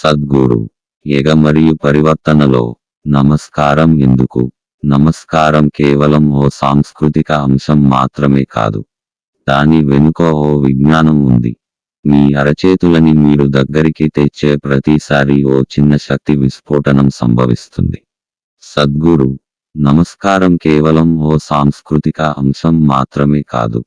సద్గురు ఎగ మరియు పరివర్తనలో నమస్కారం ఎందుకు? నమస్కారం కేవలం ఓ సాంస్కృతిక అంశం మాత్రమే కాదు. దాని వెనుక ఓ విజ్ఞానం ఉంది. మీ అరచేతులని మీరు దగ్గరికి తెచ్చే ప్రతిసారి ఓ చిన్న శక్తి విస్ఫోటనం సంభవిస్తుంది. సద్గురు నమస్కారం కేవలం ఓ సాంస్కృతిక అంశం మాత్రమే కాదు.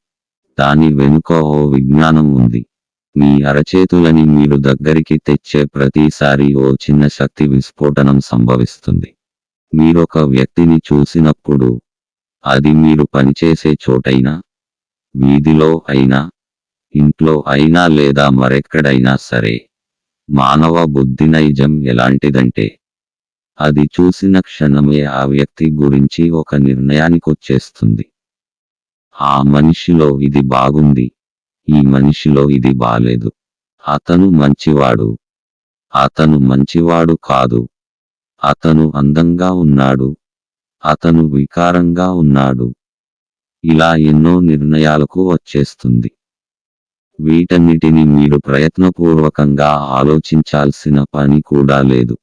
దాని వెనుక ఓ విజ్ఞానం ఉంది. మీ అరచేతులని మీరు దగ్గరికి తెచ్చే ప్రతిసారి ఓ చిన్న శక్తి విస్ఫోటనం సంభవిస్తుంది. మీరొక వ్యక్తిని చూసినప్పుడు అది మీరు పనిచేసే చోటైనా వీధిలో అయినా ఇంట్లో అయినా లేదా మరెక్కడైనా సరే మానవ బుద్ధి నైజం ఎలాంటిదంటే అది చూసిన క్షణమే ఆ వ్యక్తి గురించి ఒక నిర్ణయానికొచ్చేస్తుంది. ఆ మనిషిలో ఇది బాగుంది. ఈ మనిషిలో ఇది బాలేదు. అతను మంచివాడు. అతను మంచివాడు కాదు. అతను అందంగా ఉన్నాడు. అతను వికారంగా ఉన్నాడు. ఇలా ఎన్నో నిర్ణయాలకు వచ్చేస్తుంది. వీటన్నిటిని మీరు ప్రయత్నపూర్వకంగా ఆలోచించాల్సిన పని కూడా లేదు.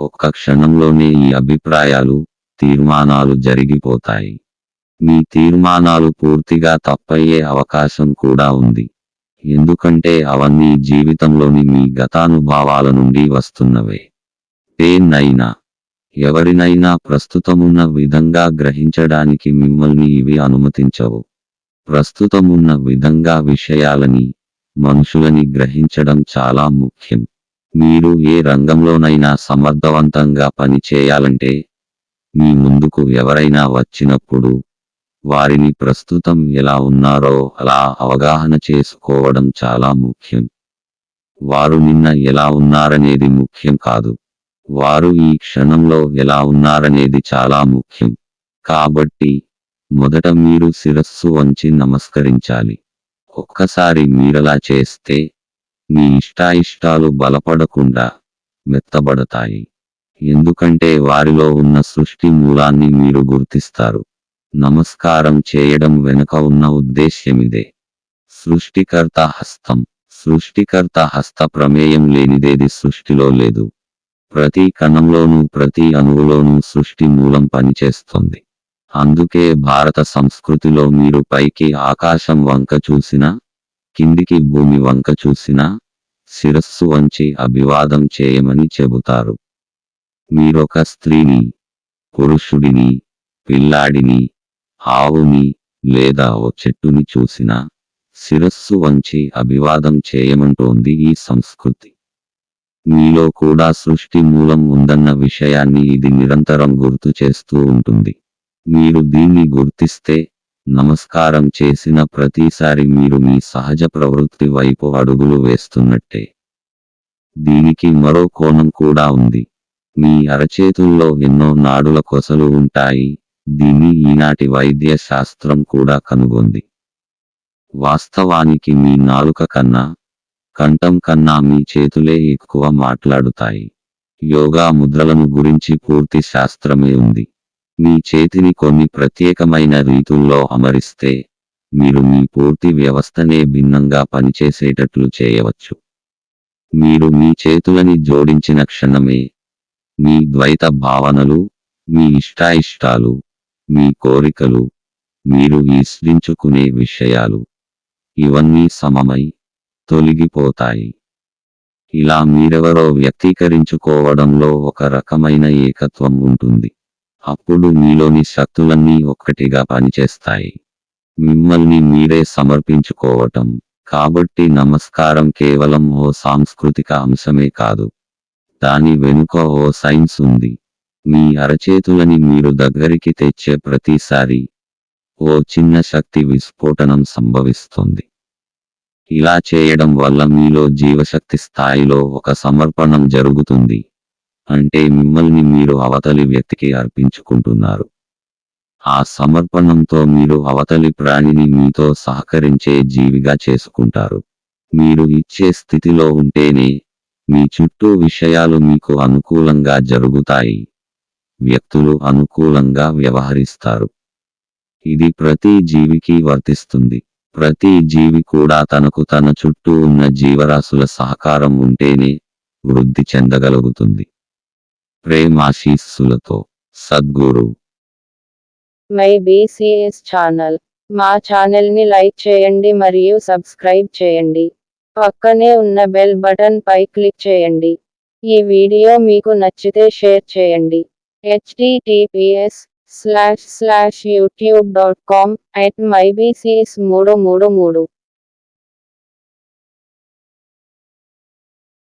ఒక్క క్షణంలోనే ఈ అభిప్రాయాలు తీర్మానాలు జరిగిపోతాయి. మీ తీర్మానాలు పూర్తిగా తప్పయ్యే అవకాశం కూడా ఉంది. ఎందుకంటే అవన్నీ జీవితంలోని మీ గతానుభావాల నుండి వస్తున్నవే. దేన్నైనా ఎవరినైనా ప్రస్తుతమున్న విధంగా గ్రహించడానికి మిమ్మల్ని ఇవి అనుమతించవు. ప్రస్తుతమున్న విధంగా విషయాలని మనుషులని గ్రహించడం చాలా ముఖ్యం. మీరు ఏ రంగంలోనైనా సమర్థవంతంగా పని చేయాలంటే మీ ముందుకు ఎవరైనా వచ్చినప్పుడు వారిని ప్రస్తుతం ఎలా ఉన్నారో అలా అవగాహన చేసుకోవడం చాలా ముఖ్యం. వారు నిన్న ఎలా ఉన్నారనేది ముఖ్యం కాదు. వారు ఈ క్షణంలో ఎలా ఉన్నారనేది చాలా ముఖ్యం. కాబట్టి మొదట మీరు శిరస్సు వంచి నమస్కరించాలి. ఒక్కసారి మీరలా చేస్తే మీ ఇష్టాయిష్టాలు బలపడకుండా మెత్తబడతాయి. ఎందుకంటే వారిలో ఉన్న సృష్టి మూలాన్ని మీరు గుర్తిస్తారు. నమస్కారం చేయడం వెనుక ఉన్న ఉద్దేశ్యమిదే. సృష్టికర్త హస్తం. సృష్టికర్త హస్త ప్రమేయం లేనిదేది సృష్టిలో లేదు. ప్రతి కణంలోనూ ప్రతి అణువులోనూ సృష్టి మూలం పనిచేస్తుంది. అందుకే భారత సంస్కృతిలో మీరు పైకి ఆకాశం వంక చూసినా కిందికి భూమి వంక చూసినా శిరస్సు వంచి అభివాదం చేయమని చెబుతారు. మీరొక స్త్రీని పురుషుడిని పిల్లాడిని ఆవుని లేదా ఓ చెట్టుని చూసినా శిరస్సు వంచి అభివాదం చేయమంటోంది ఈ సంస్కృతి. మీలో కూడా సృష్టి మూలం ఉందన్న విషయాన్ని ఇది నిరంతరం గుర్తు చేస్తూ ఉంటుంది. మీరు దీన్ని గుర్తిస్తే నమస్కారం చేసిన ప్రతిసారి మీరు మీ సహజ ప్రవృత్తి వైపు అడుగులు వేస్తున్నట్టే. దీనికి మరో కోణం కూడా ఉంది. మీ అరచేతుల్లో ఎన్నో నాడుల కొసలు ఉంటాయి. దీన్ని ఈనాటి వైద్య శాస్త్రం కూడా కనుగొంది. వాస్తవానికి మీ నాలుక కన్నా కంఠం కన్నా మీ చేతులే ఎక్కువ మాట్లాడుతాయి. యోగా ముద్రలను గురించి పూర్తి శాస్త్రమే ఉంది. మీ చేతిని కొన్ని ప్రత్యేకమైన రీతుల్లో అమరిస్తే మీరు మీ పూర్తి వ్యవస్థనే భిన్నంగా పనిచేసేటట్లు చేయవచ్చు. మీరు మీ చేతులని జోడించిన క్షణమే మీ ద్వైత భావనలు మీ ఇష్టాయిష్టాలు మీ కోరికలు మీరు విశ్లించుకునే విషయాలు ఇవన్నీ సమమై తొలగిపోతాయి. ఇలా మీరెవరో వ్యక్తీకరించుకోవడంలో ఒక రకమైన ఏకత్వం ఉంటుంది. అప్పుడు మీలోని శక్తులన్నీ ఒక్కటిగా పనిచేస్తాయి. మిమ్మల్ని మీరే సమర్పించుకోవటం కాబట్టి నమస్కారం కేవలం ఓ సాంస్కృతిక అంశమే కాదు. దాని వెనుక ఓ సైన్స్ ఉంది. మీ అరచేతులని మీరు దగ్గరికి తెచ్చే ప్రతిసారి ఓ చిన్న శక్తి విస్ఫోటనం సంభవిస్తుంది. ఇలా చేయడం వల్ల మీలో జీవశక్తి స్థాయిలో ఒక సమర్పణం జరుగుతుంది అంటే మిమ్మల్ని మీరు అవతలి వ్యక్తికి అర్పించుకుంటున్నారు. ఆ సమర్పణంతో మీరు అవతలి ప్రాణిని మీతో సహకరించే జీవిగా చేసుకుంటారు. మీరు ఇచ్చే స్థితిలో ఉంటేనే మీ చుట్టూ విషయాలు మీకు అనుకూలంగా జరుగుతాయి. వ్యక్తులు అనుకూలంగా వ్యవహరిస్తారు. ఇది ప్రతి జీవికి వర్తిస్తుంది. ప్రతి జీవి కూడా తనకు తన చుట్టూ ఉన్న జీవరాశుల సహకారం ఉంటేనే వృద్ధి చెందగలుగుతుంది. ప్రేమాశీస్సులతో సద్గురు. My BCS channel. మా ఛానల్ని లైక్ చేయండి మరియు సబ్స్క్రైబ్ చేయండి. పక్కనే ఉన్న బెల్ బటన్ పై క్లిక్ చేయండి. ఈ వీడియో మీకు నచ్చితే షేర్ చేయండి. HTTPS slash slash YouTube dot com at my BCS మూడు మూడు మూడు.